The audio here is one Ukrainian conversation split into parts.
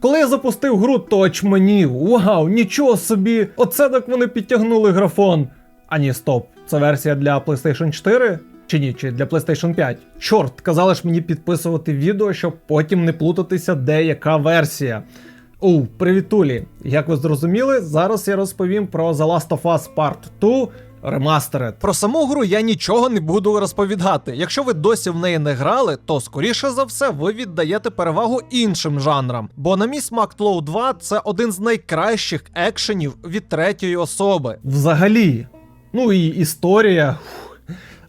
Коли я запустив гру, то очманів. Вау, нічого собі! Оце так вони підтягнули графон. А ні, стоп, це версія для PlayStation 4? Чи ні, чи для PlayStation 5? Чорт, казали ж мені підписувати відео, щоб потім не плутатися, де яка версія. Оу, привітулі! Як ви зрозуміли, зараз я розповім про The Last of Us Part 2 Remastered. Про саму гру я нічого не буду розповідати. Якщо ви досі в неї не грали, то скоріше за все ви віддаєте перевагу іншим жанрам. Бо на мій смак Тлоу 2 це один з найкращих екшенів від третьої особи. Взагалі. Ну і історія.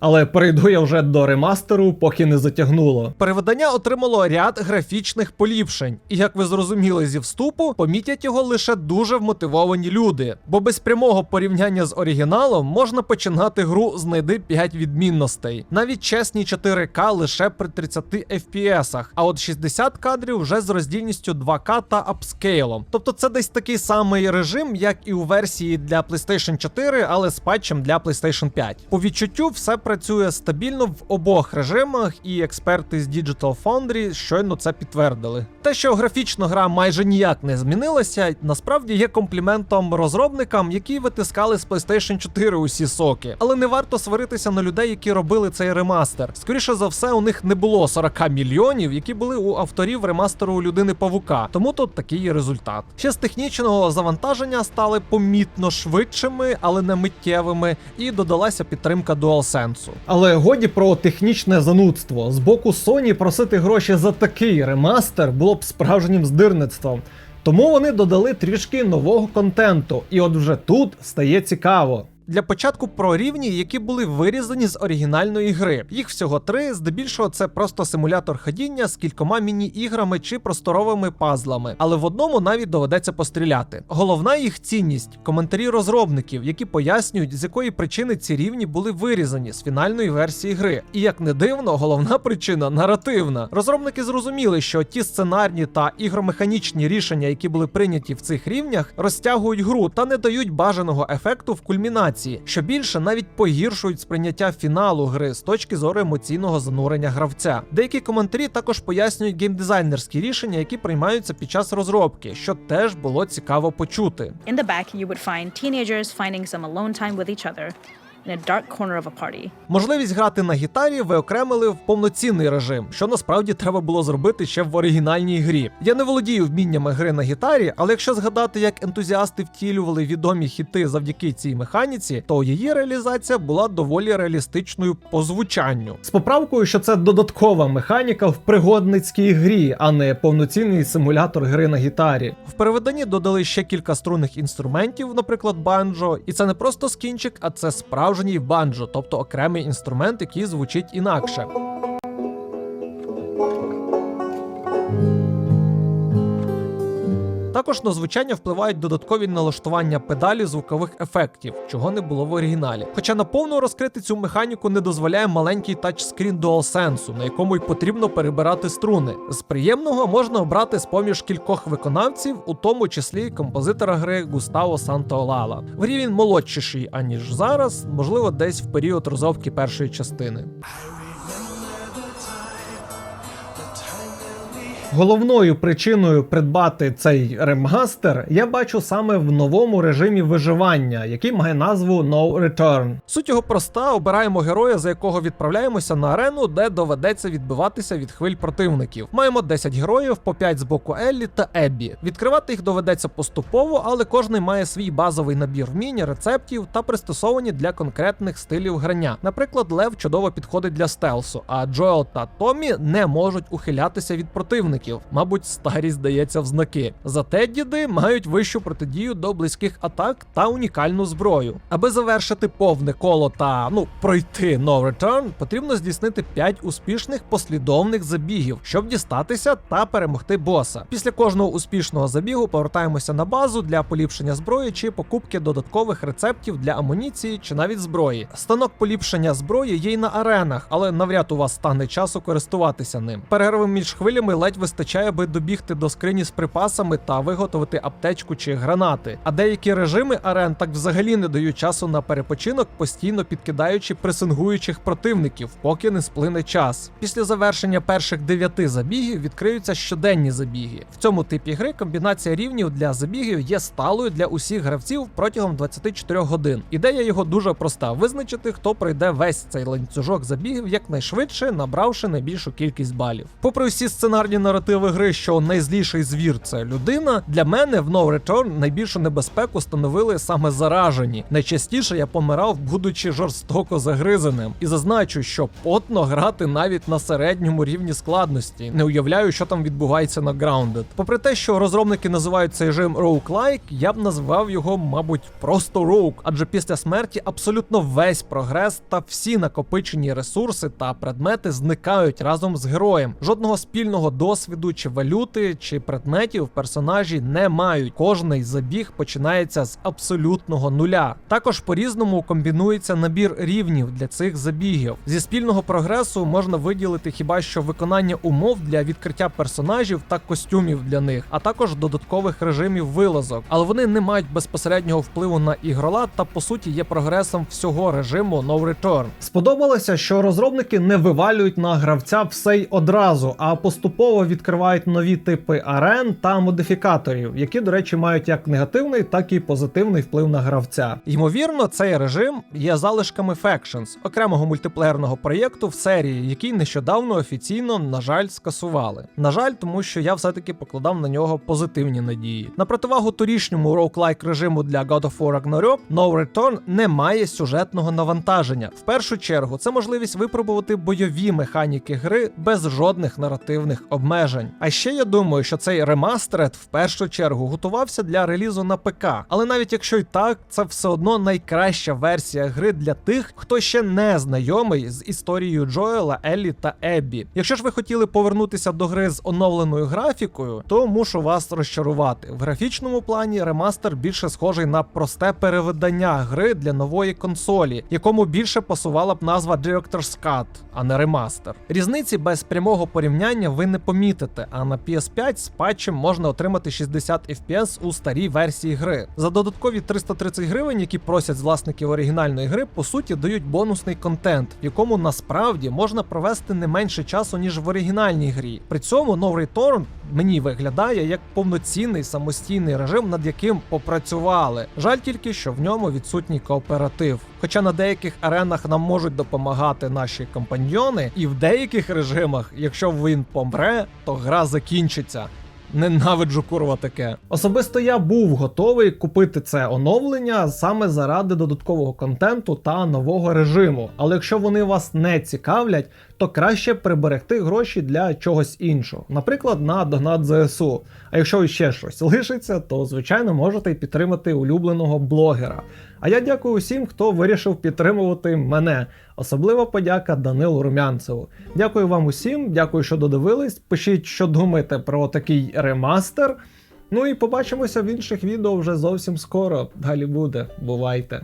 Але перейду я вже до ремастеру, поки не затягнуло. Переведення отримало ряд графічних поліпшень, і як ви зрозуміли зі вступу, помітять його лише дуже вмотивовані люди. Бо без прямого порівняння з оригіналом можна починати гру знайди 5 відмінностей. Навіть чесні 4К лише при 30 FPS, а от 60 кадрів вже з роздільністю 2К та апскейлом. Тобто це десь такий самий режим, як і у версії для PlayStation 4, але з патчем для PlayStation 5. По відчуттю все працює стабільно в обох режимах, і експерти з Digital Foundry щойно це підтвердили. Те, що графічно гра майже ніяк не змінилася, насправді є компліментом розробникам, які витискали з PlayStation 4 усі соки. Але не варто сваритися на людей, які робили цей ремастер. Скоріше за все, у них не було 40 мільйонів, які були у авторів ремастеру людини Павука. Тому тут такий результат. Ще з технічного завантаження стали помітно швидшими, але не миттєвими, і додалася підтримка DualSense. Але годі про технічне занудство. З боку Sony просити гроші за такий ремастер було б справжнім здирництвом. Тому вони додали трішки нового контенту, і от вже тут стає цікаво. Для початку про рівні, які були вирізані з оригінальної гри. Їх всього три. Здебільшого це просто симулятор ходіння з кількома міні-іграми чи просторовими пазлами, але в одному навіть доведеться постріляти. Головна їх цінність коментарі розробників, які пояснюють, з якої причини ці рівні були вирізані з фінальної версії гри. І як не дивно, головна причина наративна. Розробники зрозуміли, що ті сценарні та ігромеханічні рішення, які були прийняті в цих рівнях, розтягують гру та не дають бажаного ефекту в кульмінації, що більше навіть погіршують сприйняття фіналу гри з точки зору емоційного занурення гравця. Деякі коментарі також пояснюють геймдизайнерські рішення, які приймаються під час розробки, що теж було цікаво почути. In the back, you would find teenagers finding some alone time with each other in a dark corner of a party. Можливість грати на гітарі виокремили в повноцінний режим, що насправді треба було зробити ще в оригінальній грі. Я не володію вміннями гри на гітарі, але якщо згадати, як ентузіасти втілювали відомі хіти завдяки цій механіці, то її реалізація була доволі реалістичною по звучанню. З поправкою, що це додаткова механіка в пригодницькій грі, а не повноцінний симулятор гри на гітарі. В переведенні додали ще кілька струнних інструментів, наприклад, банджо, і це не просто скінчик, а це справжній банджо, тобто окремий інструмент, який звучить інакше. Також на звучання впливають додаткові налаштування педалі звукових ефектів, чого не було в оригіналі. Хоча наповну розкрити цю механіку не дозволяє маленький тачскрін DualSense, на якому й потрібно перебирати струни. З приємного можна обрати з поміж кількох виконавців, у тому числі композитора гри Густаво Сантоолала. В грі він молодшіший, аніж зараз, можливо, десь в період розробки першої частини. Головною причиною придбати цей ремастер я бачу саме в новому режимі виживання, який має назву No Return. Суть його проста: обираємо героя, за якого відправляємося на арену, де доведеться відбиватися від хвиль противників. Маємо 10 героїв, по 5 з боку Еллі та Еббі. Відкривати їх доведеться поступово, але кожний має свій базовий набір вмінь, рецептів та пристосовані для конкретних стилів грання. Наприклад, Лев чудово підходить для стелсу, а Джоел та Томмі не можуть ухилятися від противників. Мабуть, старість здається в знаки. Зате діди мають вищу протидію до близьких атак та унікальну зброю. Аби завершити повне коло та ну пройти no return, потрібно здійснити 5 успішних послідовних забігів, щоб дістатися та перемогти боса. Після кожного успішного забігу повертаємося на базу для поліпшення зброї чи покупки додаткових рецептів для амуніції чи навіть зброї. Станок поліпшення зброї є й на аренах, але навряд у вас стане часу користуватися ним. Перерви між хвилями ледь вистачає вистачає, аби добігти до скрині з припасами та виготовити аптечку чи гранати. А деякі режими арен так взагалі не дають часу на перепочинок, постійно підкидаючи пресингуючих противників, поки не сплине час. Після завершення перших дев'яти забігів відкриються щоденні забіги. В цьому типі гри комбінація рівнів для забігів є сталою для усіх гравців протягом 24 годин. Ідея його дуже проста: визначити, хто пройде весь цей ланцюжок забігів якнайшвидше, набравши найбільшу кількість балів. Попри всі сценарні наративи гри, що найзліший звір це людина, для мене в No Return найбільшу небезпеку становили саме заражені. Найчастіше я помирав, будучи жорстоко загризаним, і зазначу, що потно грати навіть на середньому рівні складності. Не уявляю, що там відбувається на Grounded. Попри те, що розробники називають цей режим roguelike, я б назвав його, мабуть, просто роук, адже після смерті абсолютно весь прогрес та всі накопичені ресурси та предмети зникають разом з героєм. Жодного спільного досвіду чи валюти, чи предметів персонажі не мають. Кожний забіг починається з абсолютного нуля. Також по-різному комбінується набір рівнів для цих забігів. Зі спільного прогресу можна виділити хіба що виконання умов для відкриття персонажів та костюмів для них, а також додаткових режимів вилазок. Але вони не мають безпосереднього впливу на ігролад та по суті є прогресом всього режиму No Return. Сподобалося, що розробники не вивалюють на гравця все й одразу, а поступово відкривають нові типи арен та модифікаторів, які, до речі, мають як негативний, так і позитивний вплив на гравця. Ймовірно, цей режим є залишками Factions, окремого мультиплеєрного проєкту в серії, який нещодавно офіційно, на жаль, скасували. На жаль, тому що я все-таки покладав на нього позитивні надії. На противагу торішньому роуклайк режиму для God of War Ragnarok, No Return не має сюжетного навантаження. В першу чергу, це можливість випробувати бойові механіки гри без жодних наративних обмежень. А ще я думаю, що цей ремастеред в першу чергу готувався для релізу на ПК. Але навіть якщо й так, це все одно найкраща версія гри для тих, хто ще не знайомий з історією Джоела, Еллі та Еббі. Якщо ж ви хотіли повернутися до гри з оновленою графікою, то мушу вас розчарувати. В графічному плані ремастер більше схожий на просте перевидання гри для нової консолі, якому більше пасувала б назва Director's Cut, а не ремастер. Різниці без прямого порівняння ви не помітите, а на PS5 з патчем можна отримати 60 FPS у старій версії гри. За додаткові 330 гривень, які просять власників оригінальної гри, по суті дають бонусний контент, в якому насправді можна провести не менше часу, ніж в оригінальній грі. При цьому No Return мені виглядає як повноцінний самостійний режим, над яким попрацювали. Жаль тільки, що в ньому відсутній кооператив. Хоча на деяких аренах нам можуть допомагати наші компаньйони, і в деяких режимах, якщо він помре, то гра закінчиться. Ненавиджу курва таке. Особисто я був готовий купити це оновлення саме заради додаткового контенту та нового режиму. Але якщо вони вас не цікавлять, то краще приберегти гроші для чогось іншого, наприклад, на донат ЗСУ. А якщо ще щось лишиться, то звичайно можете підтримати улюбленого блогера. А я дякую усім, хто вирішив підтримувати мене. Особлива подяка Данилу Румянцеву. Дякую вам усім, дякую, що додивились. Пишіть, що думаєте про такий ремастер. Ну і побачимося в інших відео вже зовсім скоро. Далі буде. Бувайте!